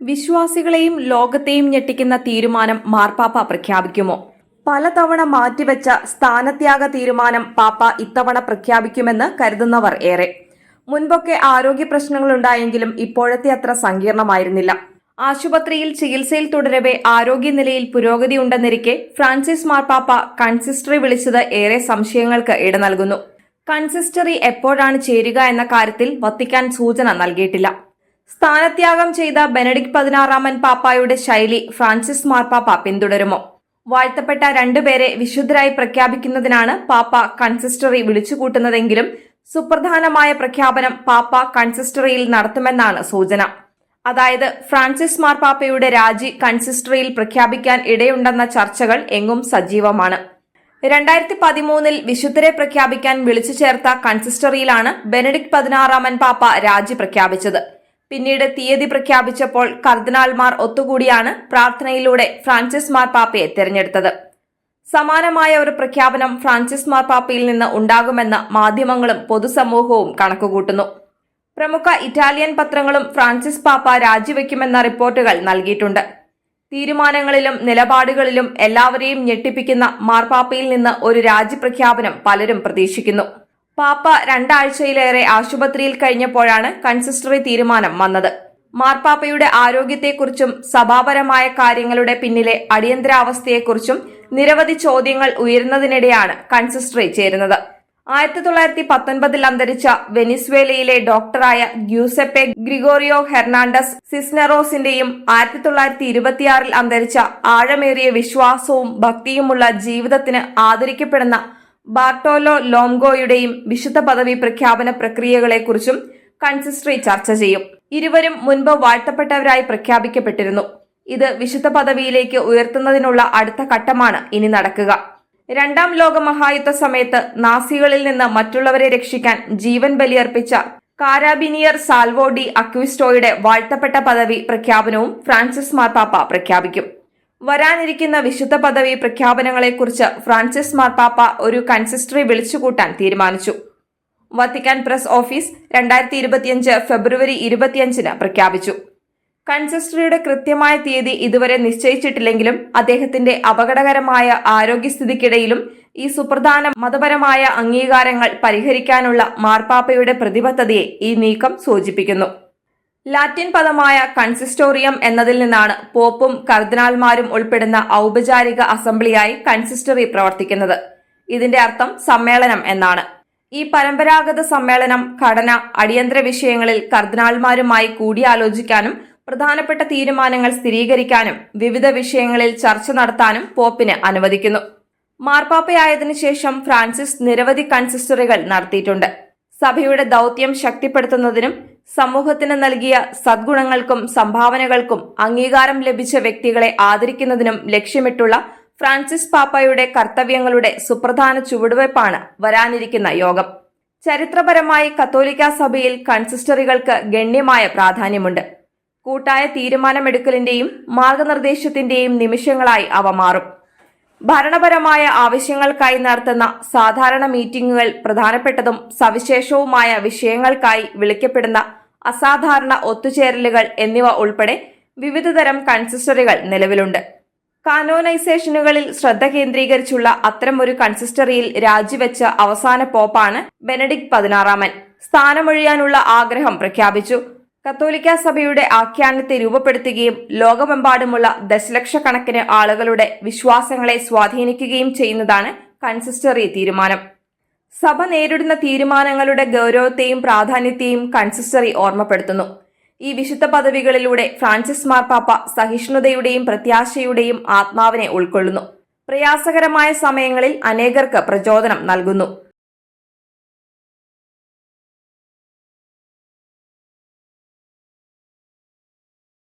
വിശ്വാസികളെയും ലോകത്തെയും ഞെട്ടിക്കുന്ന തീരുമാനം മാർപ്പാപ്പ പ്രഖ്യാപിക്കുമോ? പലതവണ മാറ്റിവെച്ച സ്ഥാനത്യാഗ തീരുമാനം പാപ്പ ഇത്തവണ പ്രഖ്യാപിക്കുമെന്ന് കരുതുന്നവർ ഏറെ. മുൻപൊക്കെ ആരോഗ്യ പ്രശ്നങ്ങളുണ്ടായെങ്കിലും ഇപ്പോഴത്തെ അത്ര സങ്കീർണമായിരുന്നില്ല. ആശുപത്രിയിൽ ചികിത്സയിൽ തുടരവേ ആരോഗ്യനിലയിൽ പുരോഗതി ഉണ്ടെന്നിരിക്കെ ഫ്രാൻസിസ് മാർപ്പാപ്പ കൺസിസ്റ്ററി വിളിച്ചത് ഏറെ സംശയങ്ങൾക്ക് ഇട നൽകുന്നു കൺസിസ്റ്ററി എപ്പോഴാണ് ചേരുക എന്ന കാര്യത്തിൽ വത്തിക്കാൻ സൂചന നൽകിയിട്ടില്ല. സ്ഥാനത്യാഗം ചെയ്ത ബെനഡിക് പതിനാറാമൻ പാപ്പായുടെ ശൈലി ഫ്രാൻസിസ് മാർപ്പാപ്പ പിന്തുടരുമോ? വാഴ്ത്തപ്പെട്ട രണ്ടുപേരെ വിശുദ്ധരായി പ്രഖ്യാപിക്കുന്നതിനാണ് പാപ്പ കൺസിസ്റ്ററി വിളിച്ചുകൂട്ടുന്നതെങ്കിലും സുപ്രധാനമായ പ്രഖ്യാപനം പാപ്പ കൺസിസ്റ്ററിയിൽ നടത്തുമെന്നാണ് സൂചന. അതായത് ഫ്രാൻസിസ് മാർപ്പാപ്പയുടെ രാജി കൺസിസ്റ്ററിയിൽ പ്രഖ്യാപിക്കാൻ ഇടയുണ്ടെന്ന ചർച്ചകൾ എങ്ങും സജീവമാണ്. രണ്ടായിരത്തി പതിമൂന്നിൽ വിശുദ്ധരെ പ്രഖ്യാപിക്കാൻ വിളിച്ചു ചേർത്ത കൺസിസ്റ്ററിയിലാണ് ബെനഡിക്ട് പതിനാറാമൻ പാപ്പ രാജി പ്രഖ്യാപിച്ചത്. പിന്നീട് തീയതി പ്രഖ്യാപിച്ചപ്പോൾ കർദിനാൾമാർ ഒത്തുകൂടിയാണ് പ്രാർത്ഥനയിലൂടെ ഫ്രാൻസിസ് മാർപ്പാപ്പയെ തെരഞ്ഞെടുത്തത്. സമാനമായ ഒരു പ്രഖ്യാപനം ഫ്രാൻസിസ് മാർപ്പാപ്പയിൽ നിന്ന് ഉണ്ടാകുമെന്ന് മാധ്യമങ്ങളും പൊതുസമൂഹവും കണക്കുകൂട്ടുന്നു. പ്രമുഖ ഇറ്റാലിയൻ പത്രങ്ങളും ഫ്രാൻസിസ് പാപ്പ രാജിവെക്കുമെന്ന റിപ്പോർട്ടുകൾ നൽകിയിട്ടുണ്ട്. തീരുമാനങ്ങളിലും നിലപാടുകളിലും എല്ലാവരെയും ഞെട്ടിപ്പിക്കുന്ന മാർപ്പാപ്പയിൽ നിന്ന് ഒരു രാജിപ്രഖ്യാപനം പലരും പ്രതീക്ഷിക്കുന്നു. പാപ്പ രണ്ടാഴ്ചയിലേറെ ആശുപത്രിയിൽ കഴിഞ്ഞപ്പോഴാണ് കൺസിസ്റ്ററി തീരുമാനം വന്നത്. മാർപ്പാപ്പയുടെ ആരോഗ്യത്തെക്കുറിച്ചും സഭാപരമായ കാര്യങ്ങളുടെ പിന്നിലെ അടിയന്തരാവസ്ഥയെക്കുറിച്ചും നിരവധി ചോദ്യങ്ങൾ ഉയരുന്നതിനിടെയാണ് കൺസിസ്റ്ററി ചേരുന്നത്. ആയിരത്തി തൊള്ളായിരത്തി പത്തൊൻപതിൽ അന്തരിച്ച വെനിസ്വേലയിലെ ഡോക്ടറായ ഗ്യൂസെപ്പെ ഗ്രിഗോറിയോ ഹെർണാണ്ടസ് സിസ്നറോസിന്റെയും ആയിരത്തി തൊള്ളായിരത്തി ഇരുപത്തിയാറിൽ അന്തരിച്ച ആഴമേറിയ വിശ്വാസവും ഭക്തിയുമുള്ള ജീവിതത്തിന് ആദരിക്കപ്പെടുന്ന ബാർട്ടോലോ ലോംഗോയുടെയും വിശുദ്ധ പദവി പ്രഖ്യാപന പ്രക്രിയകളെക്കുറിച്ചും കൺസിസ്റ്ററി ചർച്ച ചെയ്യും. ഇരുവരും മുൻപ് വാഴ്ത്തപ്പെട്ടവരായി പ്രഖ്യാപിക്കപ്പെട്ടിരുന്നു. ഇത് വിശുദ്ധ പദവിയിലേക്ക് ഉയർത്തുന്നതിനുള്ള അടുത്ത ഘട്ടമാണ് ഇനി നടക്കുക. രണ്ടാം ലോക മഹായുദ്ധ സമയത്ത് നാസികളിൽ നിന്ന് മറ്റുള്ളവരെ രക്ഷിക്കാൻ ജീവൻ ബലിയർപ്പിച്ച കാരാബിനിയർ സാൽവോ ഡി അക്വിസ്റ്റോയുടെ വാഴ്ത്തപ്പെട്ട പദവി പ്രഖ്യാപനവും ഫ്രാൻസിസ് മാർപ്പാപ്പ പ്രഖ്യാപിക്കും. വരാനിരിക്കുന്ന വിശുദ്ധ പദവി പ്രഖ്യാപനങ്ങളെക്കുറിച്ച് ഫ്രാൻസിസ് മാർപ്പാപ്പ ഒരു കൺസിസ്റ്ററി വിളിച്ചുകൂട്ടാൻ തീരുമാനിച്ചു. വത്തിക്കാൻ പ്രസ് ഓഫീസ് രണ്ടായിരത്തി ഇരുപത്തിയഞ്ച് ഫെബ്രുവരി ഇരുപത്തിയഞ്ചിന് പ്രഖ്യാപിച്ചു. കൺസിസ്റ്ററിയുടെ കൃത്യമായ തീയതി ഇതുവരെ നിശ്ചയിച്ചിട്ടില്ലെങ്കിലും അദ്ദേഹത്തിന്റെ അപകടകരമായ ആരോഗ്യസ്ഥിതിക്കിടയിലും ഈ സുപ്രധാന മതപരമായ അംഗീകാരങ്ങൾ പരിഹരിക്കാനുള്ള മാർപ്പാപ്പയുടെ പ്രതിബദ്ധതയെ ഈ നീക്കം സൂചിപ്പിക്കുന്നു. ലാറ്റിൻ പദമായ കൺസിസ്റ്റോറിയം എന്നതിൽ നിന്നാണ് പോപ്പും കർദിനാൾമാരും ഉൾപ്പെടുന്ന ഔപചാരിക അസംബ്ലിയായി കൺസിസ്റ്ററി പ്രവർത്തിക്കുന്നത്. ഇതിന്റെ അർത്ഥം സമ്മേളനം എന്നാണ്. ഈ പരമ്പരാഗത സമ്മേളനം ഘടന അടിയന്തര വിഷയങ്ങളിൽ കർദിനാൾമാരുമായി കൂടിയാലോചിക്കാനും പ്രധാനപ്പെട്ട തീരുമാനങ്ങൾ സ്ഥിരീകരിക്കാനും വിവിധ വിഷയങ്ങളിൽ ചർച്ച നടത്താനും പോപ്പിന് അനുവദിക്കുന്നു. മാർപ്പാപ്പയായതിനു ശേഷം ഫ്രാൻസിസ് നിരവധി കൺസിസ്റ്ററികൾ നടത്തിയിട്ടുണ്ട്. സഭയുടെ ദൗത്യം ശക്തിപ്പെടുത്തുന്നതിനും സമൂഹത്തിന് നൽകിയ സദ്ഗുണങ്ങൾക്കും സംഭാവനകൾക്കും അംഗീകാരം ലഭിച്ച വ്യക്തികളെ ആദരിക്കുന്നതിനും ലക്ഷ്യമിട്ടുള്ള ഫ്രാൻസിസ് പാപ്പയുടെ കർത്തവ്യങ്ങളുടെ സുപ്രധാന ചുവടുവയ്പ്പാണ് വരാനിരിക്കുന്ന യോഗം. ചരിത്രപരമായി കത്തോലിക്ക സഭയിൽ കൺസിസ്റ്ററികൾക്ക് ഗണ്യമായ പ്രാധാന്യമുണ്ട്. കൂട്ടായ തീരുമാനമെടുക്കലിന്റെയും മാർഗനിർദ്ദേശത്തിന്റെയും നിമിഷങ്ങളായി അവ മാറും. ഭരണപരമായ ആവശ്യങ്ങൾക്കായി നടത്തുന്ന സാധാരണ മീറ്റിംഗുകൾ പ്രധാനപ്പെട്ടതും സവിശേഷവുമായ വിഷയങ്ങൾക്കായി വിളിക്കപ്പെടുന്ന അസാധാരണ ഒത്തുചേരലുകൾ എന്നിവ ഉൾപ്പെടെ വിവിധതരം കൺസിസ്റ്ററികൾ നിലവിലുണ്ട്. കാനോനൈസേഷനുകളിൽ ശ്രദ്ധ കേന്ദ്രീകരിച്ചുള്ള അത്തരമൊരു കൺസിസ്റ്ററിയിൽ രാജിവെച്ച അവസാന പോപ്പാണ് ബെനഡിക്ട് പതിനാറാമൻ. സ്ഥാനമൊഴിയാനുള്ള ആഗ്രഹം പ്രഖ്യാപിച്ചു. കത്തോലിക്ക സഭയുടെ ആഖ്യാനത്തെ രൂപപ്പെടുത്തുകയും ലോകമെമ്പാടുമുള്ള ദശലക്ഷക്കണക്കിന് ആളുകളുടെ വിശ്വാസങ്ങളെ സ്വാധീനിക്കുകയും ചെയ്യുന്നതാണ് കൺസിസ്റ്ററി തീരുമാനം. സഭ നേരിടുന്ന തീരുമാനങ്ങളുടെ ഗൗരവത്തെയും പ്രാധാന്യത്തെയും കൺസിസ്റ്ററി ഓർമ്മപ്പെടുത്തുന്നു. ഈ വിശുദ്ധ പദവികളിലൂടെ ഫ്രാൻസിസ് മാർപ്പാപ്പ സഹിഷ്ണുതയുടെയും പ്രത്യാശയുടെയും ആത്മാവിനെ ഉൾക്കൊള്ളുന്നു. പ്രയാസകരമായ സമയങ്ങളിൽ അനേകർക്ക് പ്രചോദനം നൽകുന്നു.